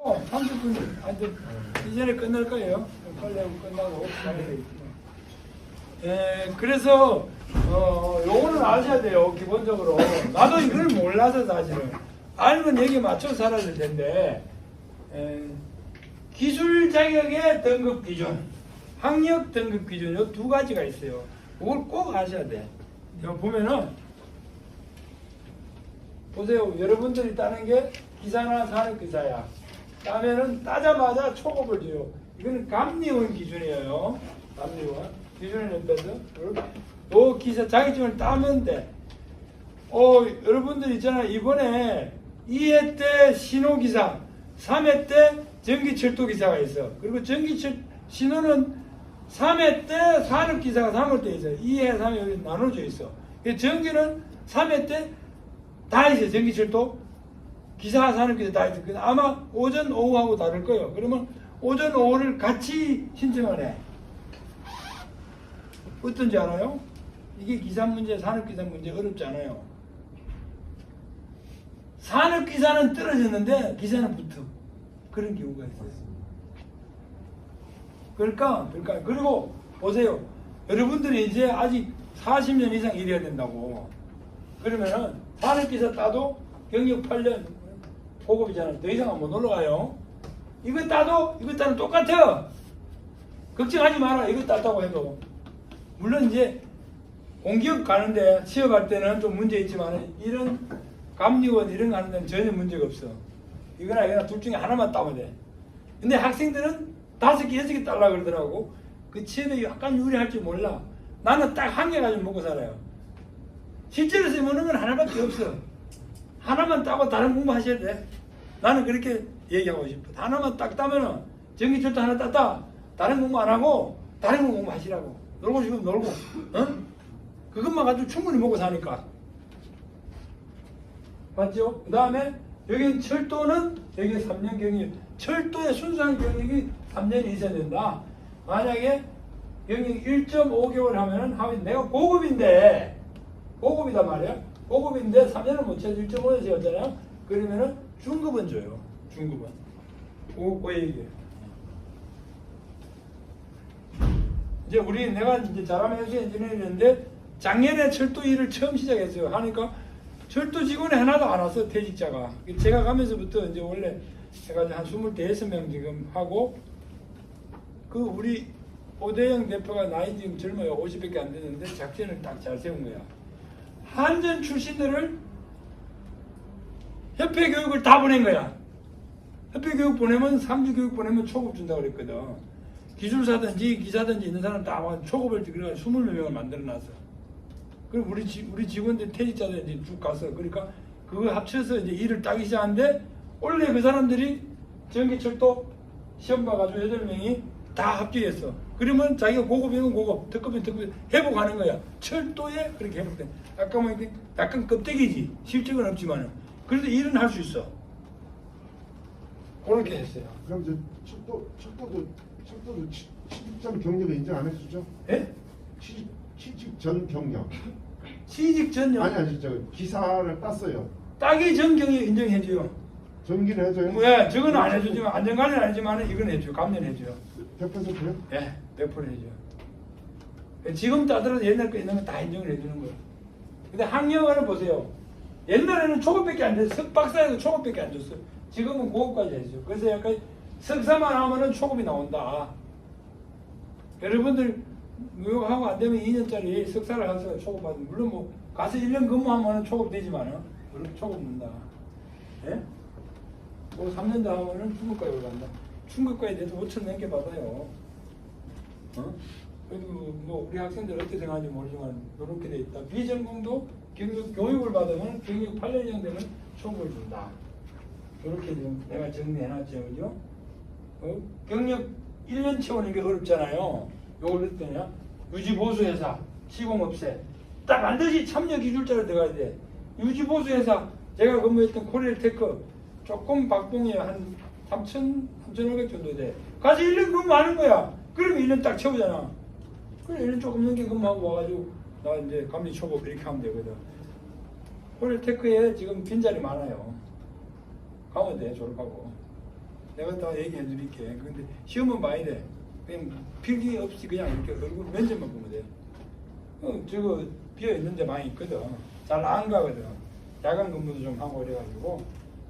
어, 30분 안 돼 이전에 끝날 거예요. 빨리 하고 끝나고 가야 되겠구나. 예, 그래서 어, 요거는 아셔야 돼요. 기본적으로 나도 이걸 몰라서 사실은 알면 여기 맞춰 살아야 될 텐데 에, 기술 자격의 등급 기준, 학력 등급 기준 요두 가지가 있어요. 그걸 꼭 아셔야 돼. 여기 보면은 보세요. 여러분들이 따는 게 기사나 산업 기사야. 따면은 따자마자 초급을 줘요. 이거는 감리원 기준이에요. 감리원. 기준을 옆에서. 요 기사 자격증을 따면 돼. 어, 여러분들 있잖아. 이번에 2회 때 신호기사, 3회 때 전기철도기사가 있어. 그리고 전기철, 신호는 3회 때 산업기사가 3월 때 있어. 2회, 3회 여기 나눠져 있어. 그 전기는 3회 때 다 있어요. 전기철도. 기사 산업기사 다 있어. 아마 오전, 오후하고 다를 거예요. 그러면 오전, 오후를 같이 신청을 해. 어떤지 알아요? 이게 기사 문제, 산업기사 문제 어렵지 않아요. 산업기사는 떨어졌는데 기사는 붙어. 그런 경우가 있어요. 그러니까, 그러니까, 그리고 보세요. 여러분들이 이제 아직 40년 이상 일해야 된다고. 그러면은 산업기사 따도 경력 8년 보급이잖아요. 더 이상은 못 올라가요. 이거 따도 이거 따는 똑같아. 걱정하지 마라. 이거 땄다고 해도. 물론 이제 공기업 가는데 취업할 때는 좀 문제 있지만 이런 감리원 이런 거 하는 데는 전혀 문제가 없어. 이거나 이거나 둘 중에 하나만 따면 돼. 근데 학생들은 다섯 개, 여섯 개 딸라 그러더라고. 그 취업에 약간 유리할 줄 몰라. 나는 딱 한 개 가지고 먹고 살아요. 실제로 쓰는 건 하나밖에 없어. 하나만 따고 다른 공부 하셔야 돼. 나는 그렇게 얘기하고 싶어. 하나만 딱 따면은 전기철도 하나 땄다. 다른 공부 안 하고 다른 거 공부 하시라고. 놀고 싶으면 놀고. 어? 그것만 가지고 충분히 먹고 사니까. 맞죠? 그 다음에 여기 철도는 여기 3년 경력. 철도의 순수한 경력이 3년이 있어야 된다. 만약에 경력 1.5개월 하면은 하면 내가 고급인데 고급이단 말이야. 고급인데 3년을 못 채워서 1.5년 채웠잖아요. 그러면은 중급은 줘요. 중급은. 그거 그 얘기예요. 이제 우리 내가 이제 자라면 해수 엔지니어였는데 작년에 철도 일을 처음 시작했어요. 하니까 철도 직원이 하나도 안 왔어 퇴직자가. 제가 가면서부터 이제 원래 제가 한 25명 지금 하고 그 우리 오대영 대표가 나이 지금 젊어요. 50밖에 안 되는데 작전을 딱 잘 세운 거야. 한전 출신들을 협회 교육을 다 보낸 거야. 협회 교육 보내면 3주 교육 보내면 초급 준다고 그랬거든. 기술사든지 기사든지 있는 사람 다 와, 초급을 그래 20명을 만들어 놨어. 그리고 우리 지, 우리 직원들 퇴직자들 이제 쭉 가서 그러니까 그거 합쳐서 이제 일을 따기 시작하는데 원래 그 사람들이 전기철도 시험 봐가지고 8명이 다 합격했어. 그러면 자기가 고급이면 고급, 특급이면 특급 회복하는 거야. 철도에 그렇게 회복돼. 아까 뭐 약간 껍데기지. 실적은 없지만은. 그래도 일은 할 수 있어. 그렇게 했어요. 그럼 저 철도 철도도 철도도 취- 취직 전 경력을 인정 안 해주죠? 예? 취직 취직 전 경력. 취직 전용 아니 아니 저 기사를 땄어요. 따기 전 경력 인정해줘요. 전기를 해줘요? 예, 저건 안 해주지만 안전관리는 아니지만 이건 해줘요. 감면해줘요. 100%요? 예, 100% 해줘요. 지금 따더라도 옛날 거 있는 거 다 인정을 해주는 거예요. 근데 학력을 보세요. 옛날에는 초급밖에 안 됐어. 석박사에도 초급밖에 안 줬어. 지금은 고급까지 해줘. 그래서 약간 석사만 하면은 초급이 나온다. 여러분들 무역하고 안 되면 2년짜리 석사를 가서 초급 받는 물론 뭐 가서 1년 근무하면은 초급 되지만은 그렇게 초급 는다. 예? 뭐 3년 더 하면은 중급까지 올라간다. 중급까지 돼도 5천 넘게 받아요. 어? 그래도 뭐 우리 학생들 어떻게 생각하는지 모르지만 이렇게 돼 있다. 비전공도 경력 교육을 받으면 경력 8년 이상 되면 초급을 준다. 이렇게 지금 내가 정리해놨죠, 그죠? 어? 경력 1년 채우는 게 어렵잖아요. 요걸 어떠냐? 유지보수회사, 시공업체. 딱 반드시 참여 기술자로 들어가야 돼. 유지보수회사, 제가 근무했던 코리엘테크, 조금 박봉이 한 3천, 3,500 정도 돼. 가서 1년 근무하는 거야. 그러면 1년 딱 채우잖아. 그래, 1년 조금 넘게 근무하고 와가지고, 나 이제 감리 초급 이렇게 하면 되거든. 코리엘테크에 지금 빈자리 많아요. 가면 돼, 졸업하고. 내가 다 얘기해 드릴게. 근데 시험은 봐야 돼. 그냥 필기 없이 그냥 이렇게 얼굴 면접만 보면 돼. 어, 저거 비어 있는 데 많이 있거든. 잘 안 가거든. 야간 근무도 좀 하고 이래가지고.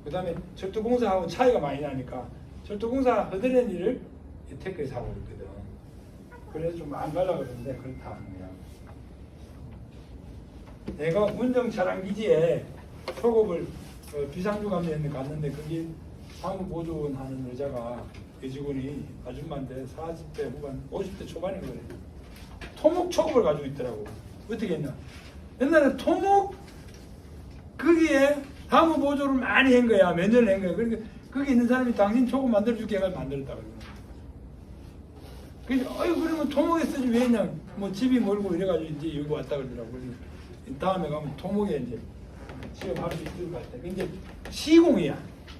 그 다음에 철도공사하고 차이가 많이 나니까 철도공사 허드렛 일을 이 태클에서 하고 있거든. 그래서 좀 안 가려고 그러는데 그렇다 거야. 내가 운정 차량 기지에 소급을 어, 비상주 감독한테 갔는데 거기 사무 보조원 하는 여자가 여직원이 아줌마인데 40대 후반 50대 초반인 거래. 토목 초급을 가지고 있더라고. 어떻게 했나? 옛날에 토목 거기에 사무 보조를 많이 한 거야. 몇 년을 한 거야. 그러니까 거기 있는 사람이 당신 초급 만들어줄게 해가지고 만들었다고. 그래서 어이 그러면 토목에 쓰지 왜 했냐? 뭐 집이 멀고 이래가지고 이제 여기 왔다 그러더라고. 다음에 가면 토목에 이제 시험할 수 있을 것 같아. 근데 시공이야.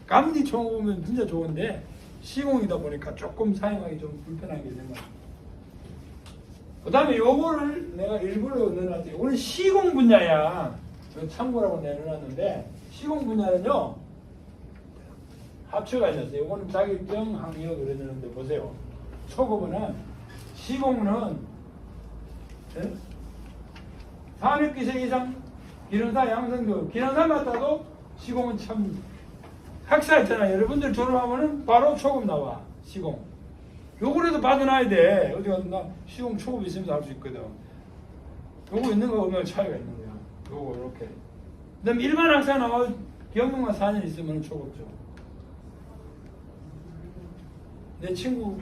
감리 초보면 진짜 좋은데 시공이다 보니까 조금 사용하기 좀 불편한 게 생겨. 그 다음에 요거를 내가 일부러 넣어놨지. 이거는 시공 분야야. 참고라고 내려놨는데 시공 분야는요. 합쳐가 있었어요. 이거는 자격증 학력 그러는데 보세요. 초급은 시공은 예? 산업기술 이상 기능사 양성도 기능사 맡아도 시공은 참 학사 있잖아요. 여러분들 졸업하면은 바로 초급 나와 시공. 요거라도 받아놔야 돼. 어디 가서 나 시공 초급 있으면 할수 있거든. 요거 있는 거 보면 차이가 있는 거야. 요거 이렇게. 그다음 일반 학사 나와 경력만 4년 있으면 초급죠. 내 친구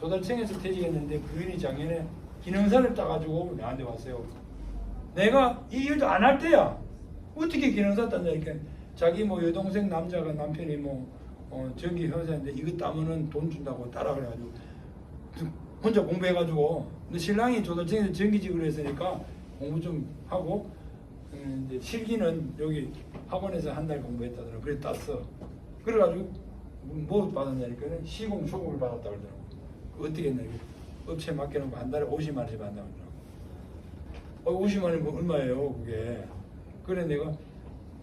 조달청에서 퇴직했는데 부인이 작년에 기능사를 따가지고 나한테 왔어요. 내가 이 일도 안 할 때야. 어떻게 기능사 땄냐 이렇게. 자기 뭐 여동생 남자가 남편이 뭐 어, 전기 회사인데 이거 따면은 돈 준다고 따라 그래가지고 혼자 공부해가지고. 근데 신랑이 조달청에서 전기직으로 했으니까 공부 좀 하고 음, 이제 실기는 여기 학원에서 한 달 공부했다더라고. 그래 땄어. 그래가지고 뭐 받았냐니까는 시공 초급을 받았다 그러더라고. 그 어떻게 했냐 업체 맡겨놓고 한 달에 50만 원씩 어, 50만 원이 뭐 얼마예요 그게? 그래 내가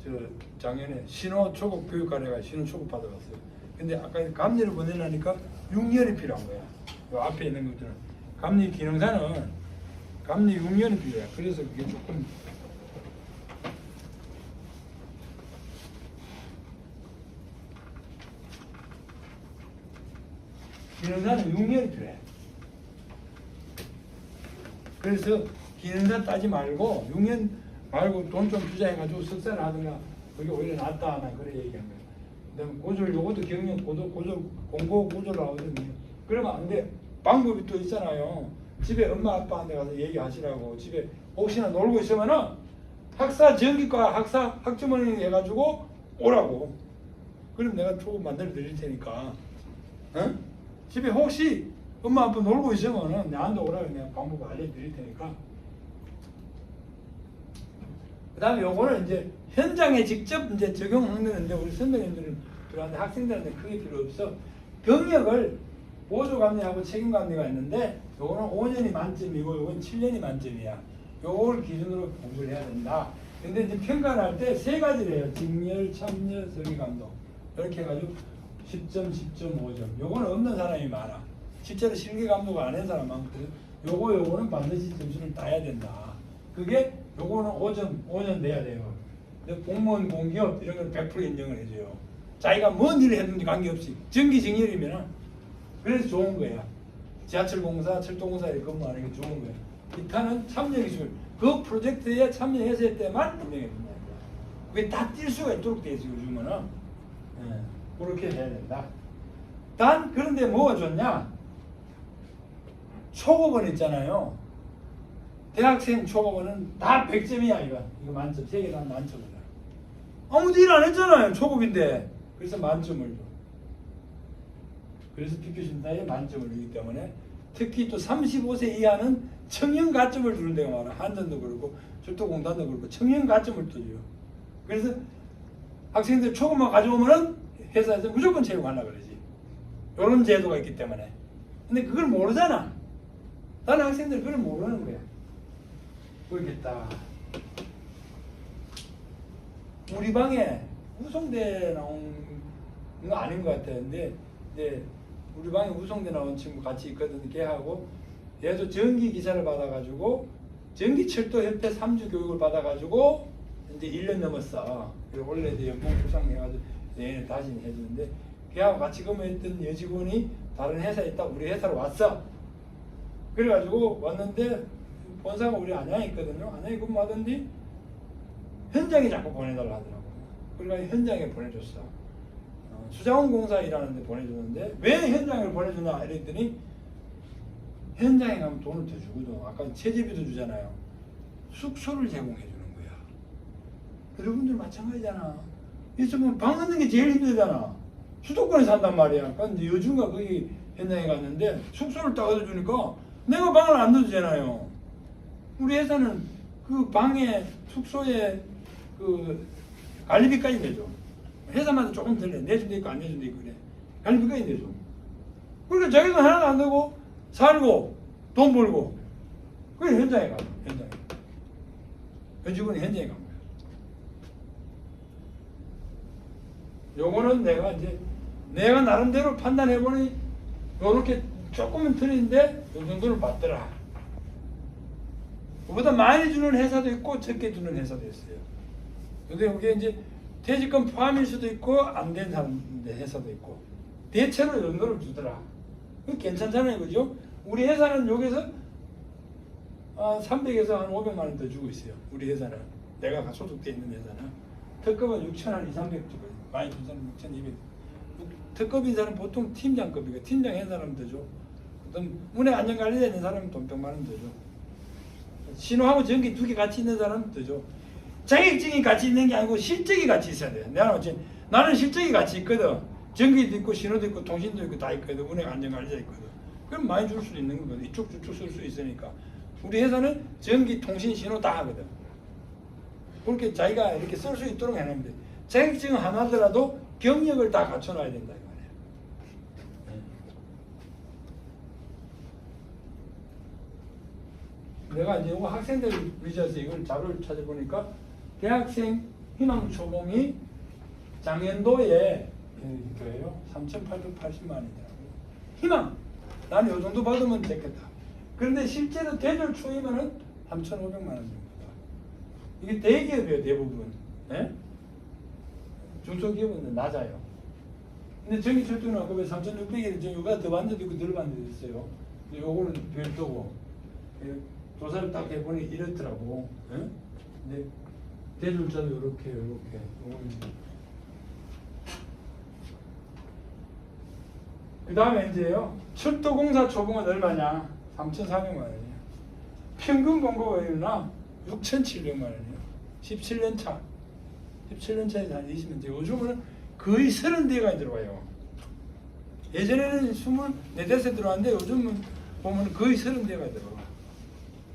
저 작년에 신호 초급 교육관에 가 신호 초급 받아봤어요. 근데 아까 감리를 보내려니까 6년이 필요한 거야. 요 앞에 있는 것들은. 감리 기능사는 감리 6년이 필요해. 그래서 그게 조금 기능사는 6년이 필요해. 그래서 기능사 따지 말고 6년 말고 돈 좀 투자해가지고 석사를 하든가 그게 오히려 낫다 나 그래 얘기한 거야. 그다음에 고졸 요것도 경력 고졸 고졸 공고 고졸을 하거든요. 그러면 안 돼. 방법이 또 있잖아요. 집에 엄마 아빠한테 가서 얘기하시라고 집에 혹시나 놀고 있으면은 학사 전기과 학사 학점원이 해가지고 오라고. 그럼 내가 조금 만들어 드릴 테니까. 어? 집에 혹시 엄마 아빠 놀고 있으면은 나한테 오라고 내가 방법 알려드릴 테니까. 그다음에 요거는 이제 현장에 직접 이제 적용하는 건데 우리 선배님들은 들어왔는데 학생들한테 크게 필요 없어. 경력을 보조 감리하고 책임 감리가 있는데 요거는 5년이 만점이고 요건 7년이 만점이야. 요걸 기준으로 공부를 해야 된다. 근데 이제 평가를 할 때 세 가지를 해요. 직렬, 참여, 설계 감독. 이렇게 해가지고 10점, 10점, 5점. 요거는 없는 사람이 많아. 실제로 실기 감독을 안한 사람 많거든. 요거 요거는 반드시 점수를 따야 된다. 그게 요거는 5점, 5년 내야 돼요. 근데 공무원, 공기업 이런 걸 100% 인정을 해줘요. 자기가 뭔 일을 했는지 관계없이 전기 정렬이면 그래서 좋은 거야. 지하철 공사, 철도공사 에 근무하는 게 좋은 거야. 기타는 참여 기술. 그 프로젝트에 참여했을 때만 인정해 준다. 그게 다 뛸 수가 있도록 돼 있어 요즘은. 예, 그렇게 해야 된다. 단 그런데 뭐가 좋냐? 초급은 있잖아요. 대학생 초급은 다 100점이야 이거. 이거 만점. 세 개 다 만점이야. 아무도 일 안 했잖아요. 초급인데. 그래서 만점을 줘. 그래서 피표신다에 만점을 주기 때문에 특히 또 35세 이하는 청년 가점을 주는 데가 많아. 한전도 그렇고 철도공단도 그렇고 청년 가점을 또 줘요. 그래서 학생들 초급만 가져오면은 회사에서 무조건 채용하려 그러지. 이런 제도가 있기 때문에. 근데 그걸 모르잖아. 다른 학생들 그걸 모르는 거야. 모르겠다. 우리 방에 우송대 나온 이거 아닌 것 같아요. 근데 이제 우리 방에 우송대 나온 친구 같이 있거든. 걔하고 얘도 전기 기사를 받아가지고 전기철도 협회 3주 교육을 받아가지고 이제 1년 넘었어. 그리고 원래 이제 연봉 보상해가지고 내년에 다시 해주는데 걔하고 같이 근무했던 여직원이 다른 회사에 있다 우리 회사로 왔어. 그래가지고 왔는데 본사가 우리 안양에 있거든요. 안양에 근무하던데 현장에 자꾸 보내달라 하더라고. 그러니까 현장에 보내줬어. 어, 수자원 공사 일하는 데 보내줬는데 왜 현장을 보내주나 이랬더니 현장에 가면 돈을 더 주거든. 아까 체제비도 주잖아요. 숙소를 제공해 주는 거야. 여러분들 마찬가지잖아. 있으면 방 얻는 게 제일 힘들잖아. 수도권에 산단 말이야. 근데 요즘가 거기 현장에 갔는데 숙소를 딱 얻어주니까 내가 방을 안 넣어주잖아요. 우리 회사는 그 방에 숙소에 그 관리비까지 내줘. 회사마다 조금 덜 내. 내준다 있고 안 내준다 있고 그래. 관리비까지 내줘. 그러니까 자기도 하나도 안 되고 살고 돈 벌고 그래 현장에 가. 현장에. 여직원이 현장에 간 거야. 요거는 내가 이제 내가 나름대로 판단해 보니 요렇게 조금은 틀린데 요 정도는 맞더라. 그보다 많이 주는 회사도 있고 적게 주는 회사도 있어요. 근데 여기 이제 퇴직금 포함일 수도 있고 안 된 회사도 있고 대체로 이 정도를 주더라. 그 괜찮잖아요, 그죠? 우리 회사는 여기서 아, 300에서 한 500만 원 더 주고 있어요. 우리 회사는 내가 소속돼 있는 회사는 특급은 6천 원, 2, 300 주고 많이 준 사람 6천 200. 특급인 사람 보통 팀장급이고 팀장 한 사람 더 줘. 그다음 운행 안전 관리자 있는 사람은 돈 100만 원더 줘. 신호하고 전기 두 개 같이 있는 더 줘. 자격증이 같이 있는 게 아니고 실적이 같이 있어야 돼. 내가 어째 나는 실적이 같이 있거든. 전기도 있고 신호도 있고 통신도 있고 다 있거든. 운행 안전 관리자 있거든. 그럼 많이 줄 수도 있는 거거든. 이쪽 저쪽 쓸 수 있으니까. 우리 회사는 전기, 통신, 신호 다 하거든. 그렇게 자기가 이렇게 쓸 수 있도록 해놓으면 돼. 자격증 하나더라도 경력을 다 갖춰놔야 된다 이 말이야. 내가 이제 학생들 위주에서 이걸 자료를 찾아보니까 대학생 희망 초봉이 작년도에 그래요 3,880만 원이더라고요. 희망 나는 이 정도 받으면 됐겠다. 그런데 실제로 대졸 초이면은 3,500만 원 정도다. 이게 대기업이에요 대부분. 예? 중소기업은 낮아요. 근데 전기 철도는 아까 왜 3,600일 저 요가 더 데도 있고 덜 데도 있어요. 요거는 별도고 예, 조사를 딱 해보니 이렇더라고. 예? 근데 대졸자도 요렇게 요렇게. 그 다음에 이제요. 철도공사 초봉은 얼마냐? 3,400만 원이에요. 평균 공급원이나 6,700만 원이에요. 17년 차. 17년 차에서 한 20년 차. 요즘은 거의 30대가 들어와요. 예전에는 24대에 들어왔는데 요즘은 보면 거의 30대가 들어와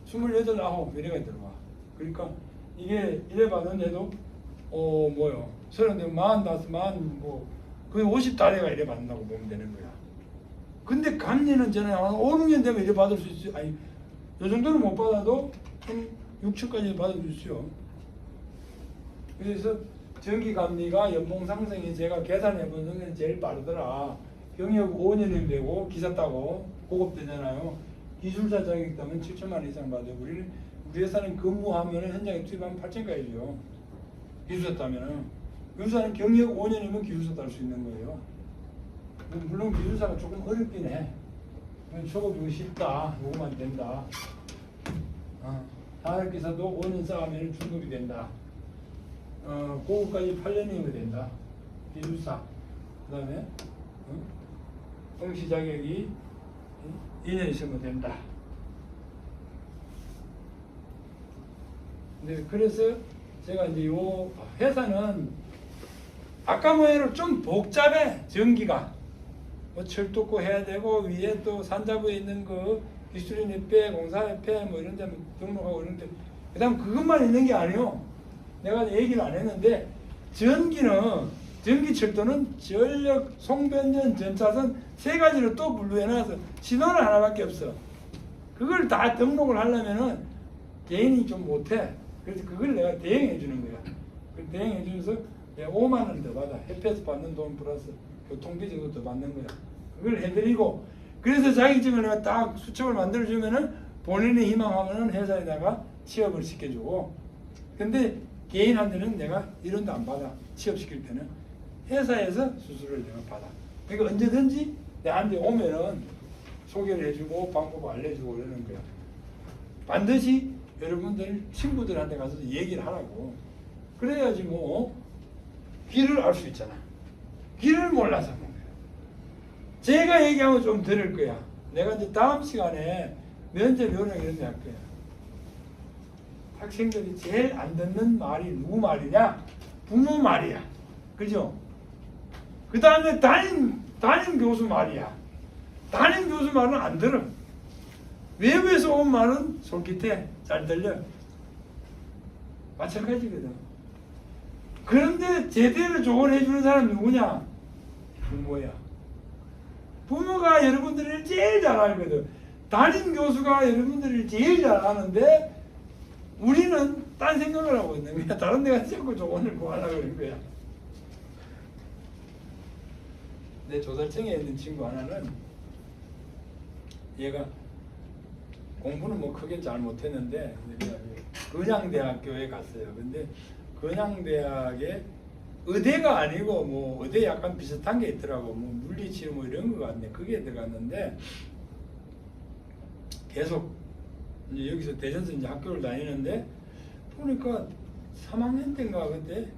28, 9 이래가 들어와 그러니까 이게 이래 봤는데도 어 뭐요? 30대 45, 40뭐 거의 50달래가 이래 받는다고 보면 되는 거야. 근데 감리는 전에 한 5, 6년 되면 이래 받을 수 있어요. 아니 요 정도는 못 받아도 한 6천까지 받을 수 있어요. 그래서 전기 감리가 연봉 상승이 제가 계산해 본 중에 제일 빠르더라. 경력 5년이 되고 기사 따고 고급 되잖아요. 기술자 자격이 따면 7천만 원 이상 받아요. 우리는 우리 회사는 근무하면 현장에 투입하면 8천까지 줘요. 기술자 따면은 여기서는 경력 5년이면 기술자 딸 수 있는 거예요. 물론 기술사가 조금 어렵긴 해. 초급 이거 쉽다. 요거만 된다. 어, 산업기사도 5년 쌓으면 중급이 된다. 어, 고급까지 8년이면 된다. 기술사. 그 다음에, 어? 응시 자격이 2년 있으면 된다. 네, 그래서 제가 이제 요 회사는 아까 뭐예로 좀 복잡해, 전기가. 뭐 철도고 해야 되고, 위에 또 산자부에 있는 그 기술인 협회, 공사협회 뭐 이런 데 등록하고 이런데, 그 다음 그것만 있는 게 아니에요. 내가 얘기를 안 했는데 전기는 전기 철도는 전력, 송변전, 전차선 세 가지로 또 분류해놔서 신호는 하나밖에 없어. 그걸 다 등록을 하려면은 개인이 좀 못해. 그래서 그걸 내가 대행해 주는 거야. 그 대행해 주면서 내가 5만 원 더 받아. 협회에서 받는 돈 플러스 교통비 정도 더 받는 거야. 그걸 해드리고 그래서 자격증을 내가 딱 수첩을 만들어주면은 본인이 희망하면은 회사에다가 취업을 시켜주고 근데 개인한테는 내가 이런도 안 받아 취업시킬 때는 회사에서 수술을 내가 받아 그러니까 언제든지 내한테 오면은 소개를 해주고 방법 알려주고 그러는 거야 반드시 여러분들 친구들한테 가서 얘기를 하라고 그래야지 뭐 어? 길을 알 수 있잖아 길을 몰라서 그런 거야 제가 얘기하면 좀 들을 거야 내가 이제 다음 시간에 면접 요령 이런 데할 거야 학생들이 제일 안 듣는 말이 누구 말이냐? 부모 말이야. 그죠? 그 다음에 담임, 담임 교수 말이야. 담임 교수 말은 안 들어. 외부에서 온 말은 솔깃해. 잘 들려. 마찬가지거든. 그런데 제대로 조언해주는 사람 누구냐? 부모야. 부모가 여러분들을 제일 잘 알거든. 담임 교수가 여러분들을 제일 잘 아는데 우리는 딴 생각을 하고 있는 거야. 다른 데가 자꾸 조언을 구하려고 그런 거야. 내 조달청에 있는 친구 하나는 얘가 공부는 뭐 크게 잘 못했는데 근양대학교에 갔어요. 근데 근양대학에 의대가 아니고 뭐 의대 약간 비슷한 게 있더라고. 뭐 물리치료 뭐 이런 거 같네. 그게 들어갔는데 계속 이제 여기서 대전서 이제 학교를 다니는데 보니까 3학년 때인가 그때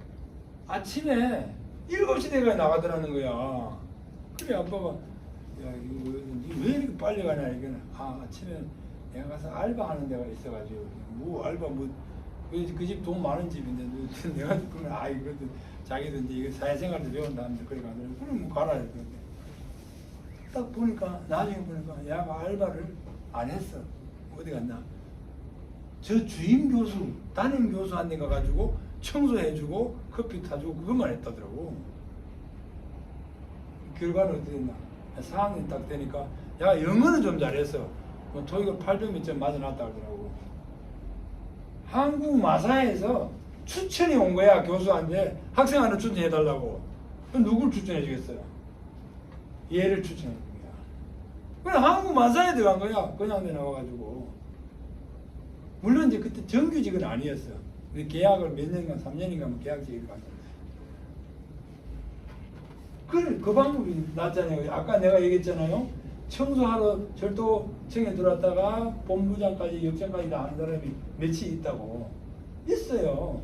아침에 7시 대가 나가더라는 거야. 그래 아빠가. 야 이거 왜- 왜 이렇게 빨리 가냐 이거는. 아 아침에 내가 가서 알바하는 데가 있어가지고. 뭐 알바 뭐그 집 돈 많은 집인데 너- 내가 그러면 아 이것도 자기도 이제 이거 사회생활도 배운다는데 그래 가더라고. 그럼 뭐 가라 이랬는데 딱 보니까 나중에 보니까 야가 알바를 안 했어. 어디 갔나? 저 주임 교수 담임 교수한테 가가지고 청소해주고 커피 타주고 그것만 했다더라고 결과는 어떻게 됐나. 4학년 딱 되니까 야 영어는 좀 잘했어. 뭐 토익을 800몇 점 맞아놨다 그러더라고. 한국 마사에서 추천이 온 거야 교수한테. 학생 하나 추천해달라고. 누굴 추천해 주겠어요? 얘를 추천해 준 거야. 그래 한국 마사에 들어간 거야 그냥 내 나와가지고. 물론 이제 그때 정규직은 아니었어. 근데 계약을 몇 년간 3년인가 뭐 계약직을 갔는데 그, 그 방법이 낫잖아요. 아까 내가 얘기했잖아요. 청소하러 절도청에 들어왔다가 본부장까지 역장까지 다 하는 사람이 몇이 있다고. 있어요.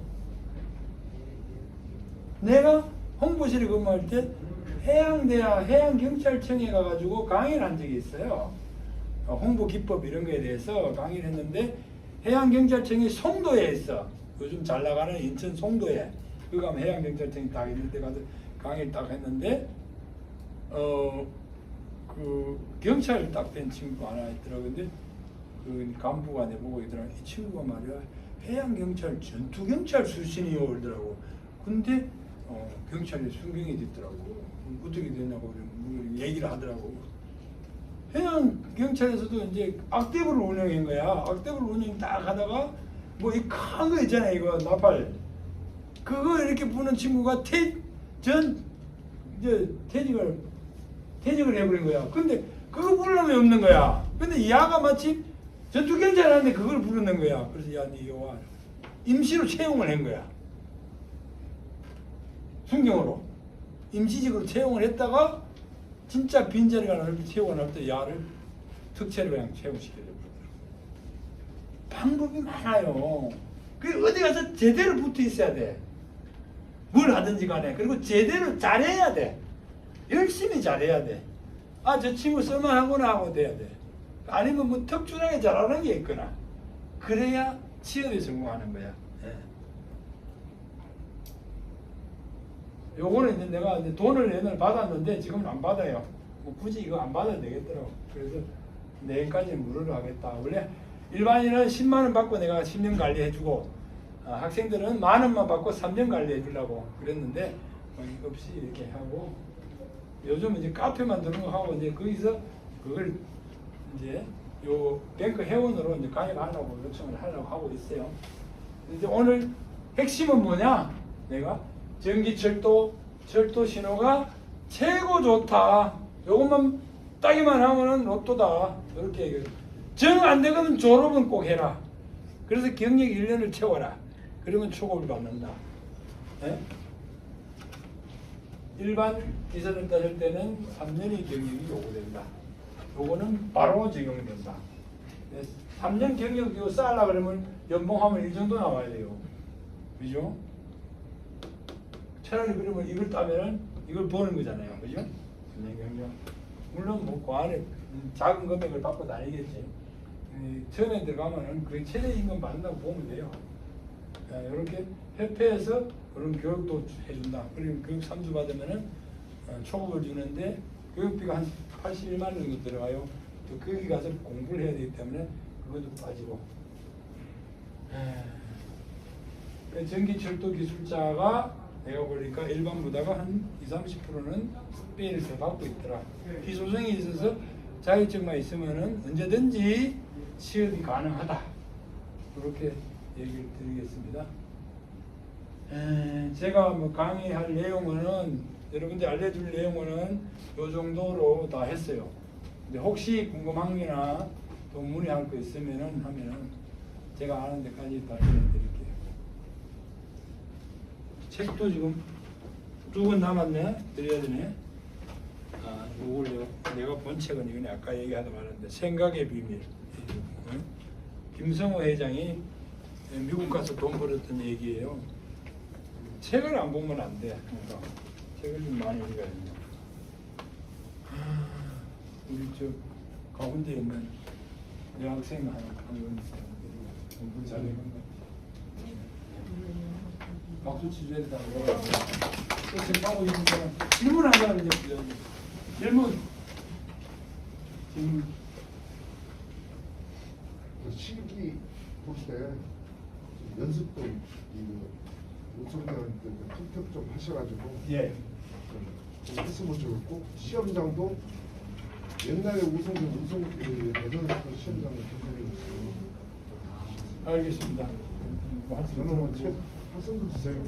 내가 홍보실에 근무할 때 해양대학 해양경찰청에 가가지고 강의를 한 적이 있어요. 어, 홍보 기법 이런 거에 대해서 강의를 했는데 해양경찰청이 송도에 있어. 요즘 잘 나가는 인천 송도에. 그 가면 해양경찰청이 딱 있는데 가서 강의를 딱 했는데 어 그 경찰 딱된 친구 하나 있더라고. 근데 그 간부가 내보고 있더라고. 이 친구가 말이야 해양 경찰 전투 경찰 출신이요 그러더라고. 근데 어, 경찰에 순경이 됐더라고. 어떻게 됐냐고 뭐 얘기를 하더라고. 해양 경찰에서도 이제 악대부를 운영한 거야. 악대부를 운영 딱 하다가 뭐 이 큰 거 있잖아 이거 나팔. 그거 이렇게 부는 친구가 퇴 전 이제 퇴직을 퇴직을 해버린 거야. 근데 그거 부르려면 없는 거야. 근데 야가 마침 전투 경찰하는데 그걸 부르는 거야. 그래서 야니 이거 와 임시로 채용을 한 거야. 순경으로 임시직으로 채용을 했다가 진짜 빈자리가 나올 때 채용을 할때 야를 특채로 그냥 버리더라고. 방법이 많아요. 그 어디 가서 제대로 붙어 있어야 돼. 뭘 하든지 간에 그리고 제대로 잘해야 돼. 열심히 잘해야 돼. 아 저 친구 쓸만하구나 하고 돼야 돼. 아니면 뭐 특출나게 잘하는 게 있거나 그래야 취업에 성공하는 거야. 예. 요거는 이제 내가 이제 돈을 내년에 받았는데 지금은 안 받아요. 뭐 굳이 이거 안 받아도 되겠더라고. 그래서 내일까지 무료로 하겠다. 원래 일반인은 10만 원 받고 내가 10년 관리해주고 아, 학생들은 만 원만 받고 3년 관리해 주려고 그랬는데 뭐 이거 없이 이렇게 하고 요즘 이제 카페 만드는 거 하고 이제 거기서 그걸 이제 요 뱅크 회원으로 이제 가입하려고 요청을 하려고 하고 있어요. 이제 오늘 핵심은 뭐냐? 내가 전기철도 철도 신호가 최고 좋다. 요것만 따기만 하면은 로또다. 이렇게. 정 안 되거든 졸업은 꼭 해라. 그래서 경력 1년을 채워라. 그러면 초급을 받는다. 예? 일반 기사를 따질 때는 3년의 경력이 요구된다. 요거는 바로 적용된다. 3년 경력 이거 쌓으려 그러면 연봉하면 이 정도 나와야 돼요. 그죠? 차라리 그러면 이걸 따면은 이걸 버는 거잖아요. 그죠? 3년 경력. 물론 뭐그 안에 음, 작은 금액을 받고 다니겠지. 이 처음에 들어가면은 그 최대 임금 받는다고 보면 돼요. 이렇게 협회에서 그런 교육도 해준다. 그리고 교육 3주 받으면은 어, 초급을 주는데 교육비가 한 81만 원 정도 들어가요. 또 거기 가서 공부를 해야 되기 때문에 그것도 빠지고. 에, 전기철도 기술자가 내가 보니까 일반보다가 한 20, 30%는 스페인을 더 받고 있더라. 비소송이 있어서 자격증만 있으면은 언제든지 취업이 가능하다. 그렇게 얘기를 드리겠습니다. 에, 제가 뭐 강의할 내용은 여러분들 알려줄 내용은 요 정도로 다 했어요. 근데 혹시 궁금한 게나 또 문의할 거 있으면은 하면은 제가 아는 데까지 다 전해드릴게요. 책도 지금 두 권 남았네 드려야 되네. 아, 요걸 내가, 본 책은 이거네 아까 얘기하다 말았는데 생각의 비밀. 응? 김성호 회장이 미국 가서 돈 벌었던 얘기예요. 책을 안 보면 안 돼. 그러니까 책을 좀 많이 읽어야 된다. 아, 우리 저 가운데 있는 여학생 하나 있어요. 공부 잘하는 거. 박수. 또 지금 하고 있는 사람 질문 이제 불러요. 질문. 질문. 그 실기 볼때 연습도 이거 우선들한테 톡톡 좀 하셔가지고 예. 좀 했으면 좋겠고 시험장도 옛날에 우승 우승 그 대전에서 시험장을 있어요. 알겠습니다. 저는 뭐 학생도 주세요.